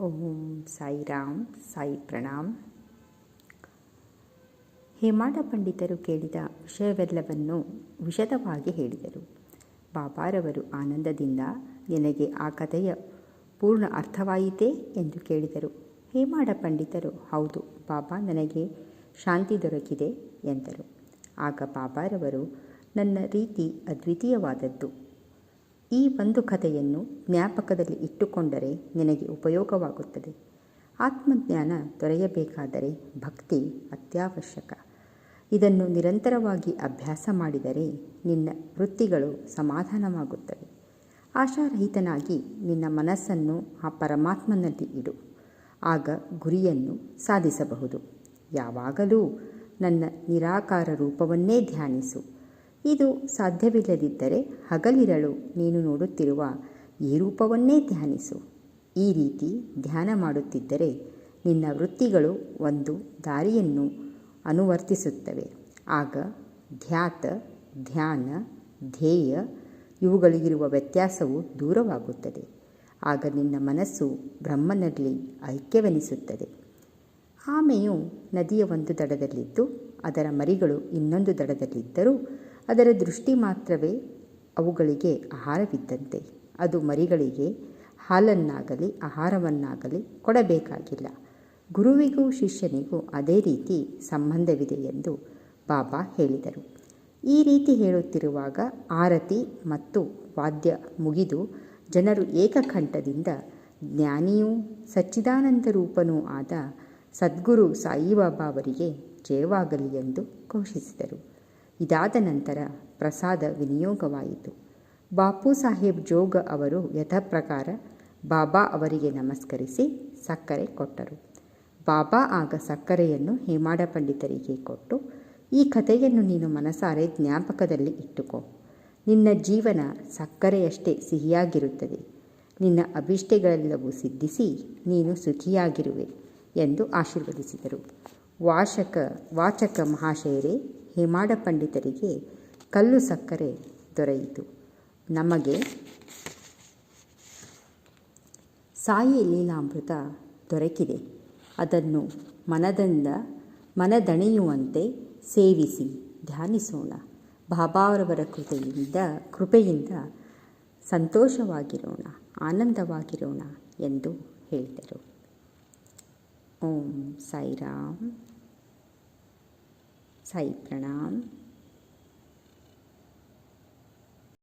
ಓಂ ಸಾಯಿ ರಾಮ್, ಸಾಯಿ ಪ್ರಣಾಮ್. ಹೇಮಾಡ ಪಂಡಿತರು ಕೇಳಿದ ವಿಷಯವೆಲ್ಲವನ್ನು ವಿಶದವಾಗಿ ಹೇಳಿದರು. ಬಾಬಾರವರು ಆನಂದದಿಂದ, ನಿನಗೆ ಆ ಕಥೆಯ ಪೂರ್ಣ ಅರ್ಥವಾಯಿತೇ ಎಂದು ಕೇಳಿದರು. ಹೇಮಾಡ ಪಂಡಿತರು, ಹೌದು, ಬಾಬಾ ನನಗೆ ಶಾಂತಿ ದೊರಕಿದೆ ಎಂದರು. ಆಗ ಬಾಬಾರವರು, ನನ್ನ ರೀತಿ ಅದ್ವಿತೀಯವಾದದ್ದು. ಈ ಒಂದು ಕಥೆಯನ್ನು ಜ್ಞಾಪಕದಲ್ಲಿ ಇಟ್ಟುಕೊಂಡರೆ ನಿನಗೆ ಉಪಯೋಗವಾಗುತ್ತದೆ. ಆತ್ಮಜ್ಞಾನ ದೊರೆಯಬೇಕಾದರೆ ಭಕ್ತಿ ಅತ್ಯವಶ್ಯಕ. ಇದನ್ನು ನಿರಂತರವಾಗಿ ಅಭ್ಯಾಸ ಮಾಡಿದರೆ ನಿನ್ನ ವೃತ್ತಿಗಳು ಸಮಾಧಾನವಾಗುತ್ತವೆ. ಆಶಾರಹಿತನಾಗಿ ನಿನ್ನ ಮನಸ್ಸನ್ನು ಆ ಪರಮಾತ್ಮನಲ್ಲಿ ಇಡು. ಆಗ ಗುರಿಯನ್ನು ಸಾಧಿಸಬಹುದು. ಯಾವಾಗಲೂ ನನ್ನ ನಿರಾಕಾರ ರೂಪವನ್ನೇ ಧ್ಯಾನಿಸು. ಇದು ಸಾಧ್ಯವಿಲ್ಲದಿದ್ದರೆ ಹಗಲಿರಳು, ನೀನು ನೋಡುತ್ತಿರುವ ಈ ರೂಪವನ್ನೇ ಧ್ಯಾನಿಸು. ಈ ರೀತಿ ಧ್ಯಾನ ಮಾಡುತ್ತಿದ್ದರೆ ನಿನ್ನ ವೃತ್ತಿಗಳು ಒಂದು ದಾರಿಯನ್ನು ಅನುವರ್ತಿಸುತ್ತವೆ. ಆಗ ಧ್ಯಾತ, ಧ್ಯಾನ, ಧ್ಯೇಯ ಇವುಗಳಿಗಿರುವ ವ್ಯತ್ಯಾಸವು ದೂರವಾಗುತ್ತದೆ. ಆಗ ನಿನ್ನ ಮನಸ್ಸು ಬ್ರಹ್ಮನಲ್ಲಿ ಐಕ್ಯವೆನಿಸುತ್ತದೆ. ಆಮೆಯು ನದಿಯ ಒಂದು ದಡದಲ್ಲಿದ್ದು, ಅದರ ಮರಿಗಳು ಇನ್ನೊಂದು ದಡದಲ್ಲಿದ್ದರೂ ಅದರ ದೃಷ್ಟಿ ಮಾತ್ರವೇ ಅವುಗಳಿಗೆ ಆಹಾರವಿದ್ದಂತೆ. ಅದು ಮರಿಗಳಿಗೆ ಹಾಲನ್ನಾಗಲಿ ಆಹಾರವನ್ನಾಗಲಿ ಕೊಡಬೇಕಾಗಿಲ್ಲ. ಗುರುವಿಗೂ ಶಿಷ್ಯನಿಗೂ ಅದೇ ರೀತಿ ಸಂಬಂಧವಿದೆ ಎಂದು ಬಾಬಾ ಹೇಳಿದರು. ಈ ರೀತಿ ಹೇಳುತ್ತಿರುವಾಗ ಆರತಿ ಮತ್ತು ವಾದ್ಯ ಮುಗಿದು ಜನರು ಏಕಕಂಠದಿಂದ ಜ್ಞಾನಿಯೂ ಸಚ್ಚಿದಾನಂದ ರೂಪನೂ ಆದ ಸದ್ಗುರು ಸಾಯಿಬಾಬಾ ಅವರಿಗೆ ಜಯವಾಗಲಿ ಎಂದು ಘೋಷಿಸಿದರು. ಇದಾದ ನಂತರ ಪ್ರಸಾದ ವಿನಿಯೋಗವಾಯಿತು. ಬಾಪು ಸಾಹೇಬ್ ಜೋಗ ಅವರು ಯಥಪ್ರಕಾರ ಬಾಬಾ ಅವರಿಗೆ ನಮಸ್ಕರಿಸಿ ಸಕ್ಕರೆ ಕೊಟ್ಟರು. ಬಾಬಾ ಆಗ ಸಕ್ಕರೆಯನ್ನು ಹೇಮಾಡ ಪಂಡಿತರಿಗೆ ಕೊಟ್ಟು, ಈ ಕಥೆಯನ್ನು ನೀನು ಮನಸಾರೆ ಜ್ಞಾಪಕದಲ್ಲಿ ಇಟ್ಟುಕೋ. ನಿನ್ನ ಜೀವನ ಸಕ್ಕರೆಯಷ್ಟೇ ಸಿಹಿಯಾಗಿರುತ್ತದೆ. ನಿನ್ನ ಅಭಿಷ್ಟೆಗಳೆಲ್ಲವೂ ಸಿದ್ಧಿಸಿ ನೀನು ಸುಖಿಯಾಗಿರುವೆ ಎಂದು ಆಶೀರ್ವದಿಸಿದರು. ವಾಚಕ ವಾಚಕ ಮಹಾಶಯರೇ, ಹೇಮಾಡ ಪಂಡಿತರಿಗೆ ಕಲ್ಲು ಸಕ್ಕರೆ ದೊರೆಯಿತು. ನಮಗೆ ಸಾಯಿ ಲೀಲಾಮೃತ ದೊರಕಿದೆ. ಅದನ್ನು ಮನದಿಂದ, ಮನದಣೆಯುವಂತೆ ಸೇವಿಸಿ ಧ್ಯಾನಿಸೋಣ. ಬಾಬಾರವರ ಕೃಪೆಯಿಂದ ಕೃಪೆಯಿಂದ ಸಂತೋಷವಾಗಿರೋಣ, ಆನಂದವಾಗಿರೋಣ ಎಂದು ಹೇಳಿದರು. ಓಂ ಸಾಯಿರಾಮ್ ಸಾಯಿ ಪ್ರಣಾಮ್